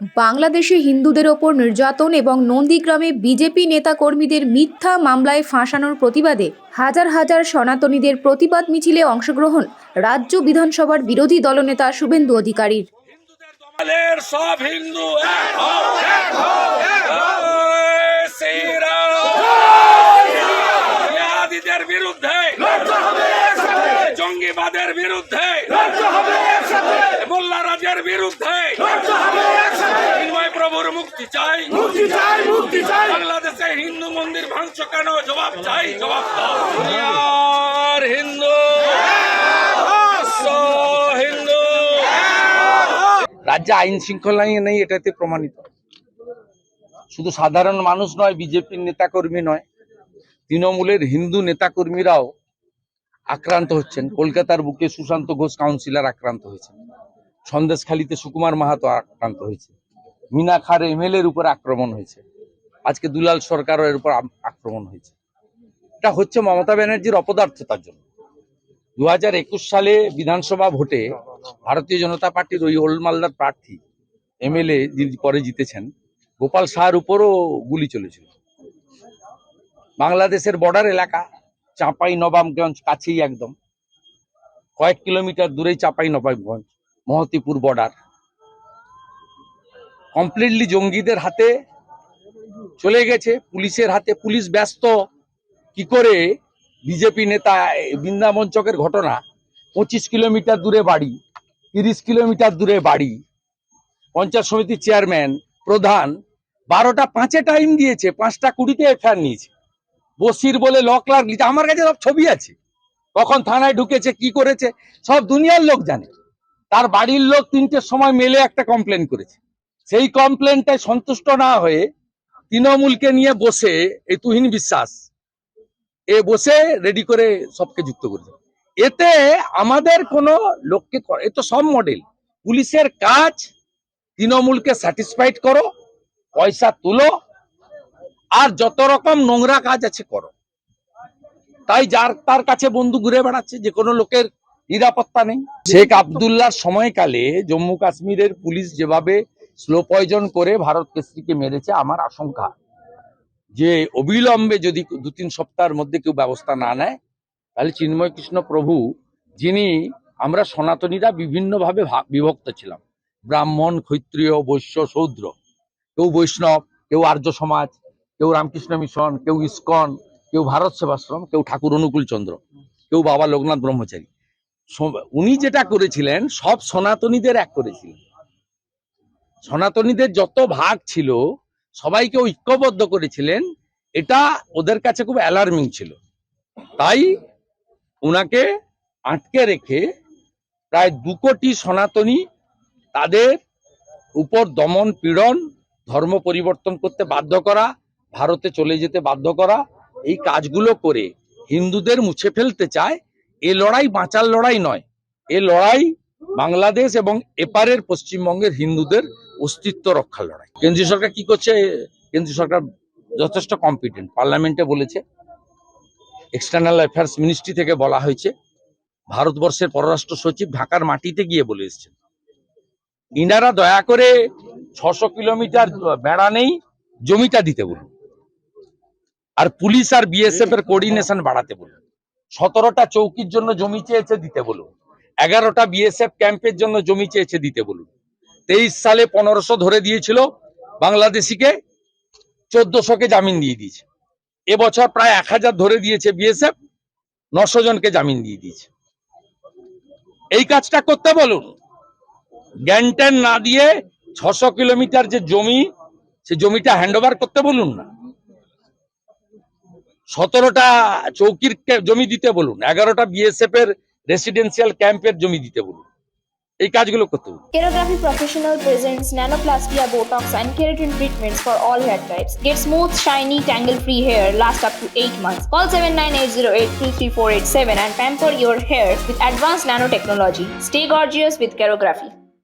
বাংলাদেশে হিন্দুদের ওপর নির্যাতন এবং নন্দীগ্রামে বিজেপি নেতাকর্মীদের মিথ্যা মামলায় ফাঁসানোর প্রতিবাদে হাজার হাজার সনাতনীদের প্রতিবাদ মিছিলে অংশগ্রহণ রাজ্য বিধানসভার বিরোধী দলনেতা শুভেন্দু অধিকারীর। জঙ্গিবাদের বিরুদ্ধে বিরুদ্ধে মুক্তি চাই। মুক্তি চাই মুক্তি চাই। বাংলাদেশে হিন্দু মন্দির ভাঙছ কেন? জবাব চাই জবাব দাও। দুনিয়ার হিন্দু। হিন্দু। রাজ্যে আইন শৃঙ্খলা নেই এটাতে প্রমাণিত। শুধু সাধারণ মানুষ নয় বিজেপির নেতাকর্মী নয় তৃণমূলের হিন্দু নেতাকর্মীরাও আক্রান্ত হচ্ছেন। কলকাতার বুকে সুশান্ত ঘোষ কাউন্সিলর আক্রান্ত হয়েছেন। সন্দেশখালীতে সুকুমার মাহাতো আক্রান্ত হয়েছে মিনা খার এমএল এর উপর আক্রমণ হয়েছে। আজকে দুলাল সরকারের উপর আক্রমণ হয়েছে। এটা হচ্ছে মমতা ব্যানার্জির অপদার্থতার জন্য। দু হাজার একুশ সালে বিধানসভা ভোটে ভারতীয় জনতা পার্টির ওই ওল্ড মালদার প্রার্থী, এমএলএ যিনি পরে জিতেছেন, গোপাল শাহর উপরও গুলি চলেছিল। বাংলাদেশের বর্ডার এলাকা চাঁপাই নবাবগঞ্জ কাছেই একদম। কয়েক কিলোমিটার দূরেই চাঁপাই নবাবগঞ্জ, মহতিপুর বর্ডার। কমপ্লিটলি জঙ্গিদের হাতে চলে গেছে, পুলিশের হাতে। পুলিশ ব্যস্ত। কি করে? বিজেপি নেতা, বৃন্দাবন চকের ঘটনা। পঁচিশ কিলোমিটার দূরে বাড়ি, তিরিশ কিলোমিটার দূরে বাড়ি। পঞ্চায়েত সমিতির চেয়ারম্যান, প্রধান, বারোটা পাঁচে টাইম দিয়েছে, পাঁচটা কুড়িতে এফআইআর নিয়েছে। বসির বলে ল ক্লার্ক লিখে আমার কাছে সব ছবি আছে। কখন থানায় ঢুকেছে, কি করেছে, সব দুনিয়ার লোক জানে। তার বাড়ির লোক তিনটের সময় মেলে একটা কমপ্লেন করেছে। সেই কমপ্লেনটায় সন্তুষ্ট না হয়ে তৃণমূলকে নিয়ে বসে এই তুহিন বিশ্বাস, এ বসে রেডি করে সবকে যুক্ত করেছে এতে আমাদের কোনো লোককে এ তো সব মডেল পুলিশের কাজ, তৃণমূলকে স্যাটিসফাইড করো, পয়সা তুলো, আর যত রকম নোংরা কাজ আছে করো। তাই যার, তার কাছে বন্ধু ঘুরে বেড়াচ্ছে, যে কোনো লোকের নিরাপত্তা নেই। শেখ আবদুল্লাহর সময়কালে জম্মু কাশ্মীরের পুলিশ যেভাবে স্লো পয়জন করে ভারত কেসরিকে মেরেছে আমার আশঙ্কা। যে অবিলম্বে যদি দু তিন সপ্তাহের মধ্যে কেউ ব্যবস্থা না নেয়, তাহলে চিন্ময় কৃষ্ণ প্রভু, যিনি আমরা সনাতনীরা বিভিন্নভাবে বিভক্ত ছিলাম। ব্রাহ্মণ, ক্ষত্রিয়, বৈশ্য শূদ্র কেউ বৈষ্ণব, কেউ আর্য সমাজ, কেউ রামকৃষ্ণ মিশন, কেউ ইস্কন, কেউ ভারত সেবাশ্রম, কেউ ঠাকুর অনুকূল চন্দ্র, কেউ বাবা লোকনাথ ব্রহ্মচারী। উনি যেটা করেছিলেন, সব সনাতনীদের এক করেছিলেন। সনাতনীদের যত ভাগ ছিল সবাইকে ঐক্যবদ্ধ করেছিলেন, এটা ওদের কাছে খুব অ্যালার্মিং ছিল। তাই উনাকে আটকে রেখে প্রায় দু কোটি সনাতনী তাদের উপর দমন পীড়ন, ধর্ম পরিবর্তন করতে বাধ্য করা, ভারতে চলে যেতে বাধ্য করা, এই কাজগুলো করে হিন্দুদের মুছে ফেলতে চায়, এ লড়াই বাঁচার লড়াই নয়। এ লড়াই বাংলাদেশ এবং এপারের পশ্চিমবঙ্গের হিন্দুদের অস্তিত্ব রক্ষার লড়াই। কেন্দ্রীয় সরকার কি করছে? কেন্দ্রীয় সরকার যথেষ্ট কম্পিটেন্ট পার্লামেন্টে বলেছে এক্সটার্নাল অ্যাফেয়ার্স মিনিস্ট্রি থেকে বলা হয়েছে, ভারতবর্ষের পররাষ্ট্র সচিব ঢাকার মাটিতে গিয়ে বলে এসেছেন। ইনারা দয়া করে ছশো কিলোমিটার বেড়া নেই, জমিটা দিতে বলুন। আর পুলিশ আর বিএসএফ এর কোঅর্ডিনেশন বাড়াতে বলুন। সতেরোটা চৌকির জন্য জমি চেয়েছে, দিতে বলুন। এগারোটা বিএসএফ ক্যাম্পের জন্য জমি চেয়েছে, দিতে বলুন। তেইশ সালে পনেরোশো ধরে দিয়েছিল বাংলাদেশিকে, চোদ্দশোকে জামিন দিয়ে দিয়েছে। এবছর প্রায় এক হাজার ধরে দিয়েছে বিএসএফ, নশো জনকে জামিন দিয়ে দিয়েছে। এই কাজটা করতে বলুন জ্ঞানট্যান না দিয়ে ছশো কিলোমিটার যে জমি, সে জমিটা হ্যান্ড করতে বলুন না। সতেরোটা চৌকির জমি দিতে বলুন, এগারোটা বিএসএফ এর রেসিডেন্সিয়াল ক্যাম্পের জমি দিতে বলুন। এই কাজগুলো করতে বলুন Kerography Professional presents nanoplastia, botox, and keratin treatments for all hair types. Get smooth, shiny, tangle-free hair last up to 8 months. Call 7980833487 and pamper your hair with advanced nanotechnology. Stay gorgeous with Kerography.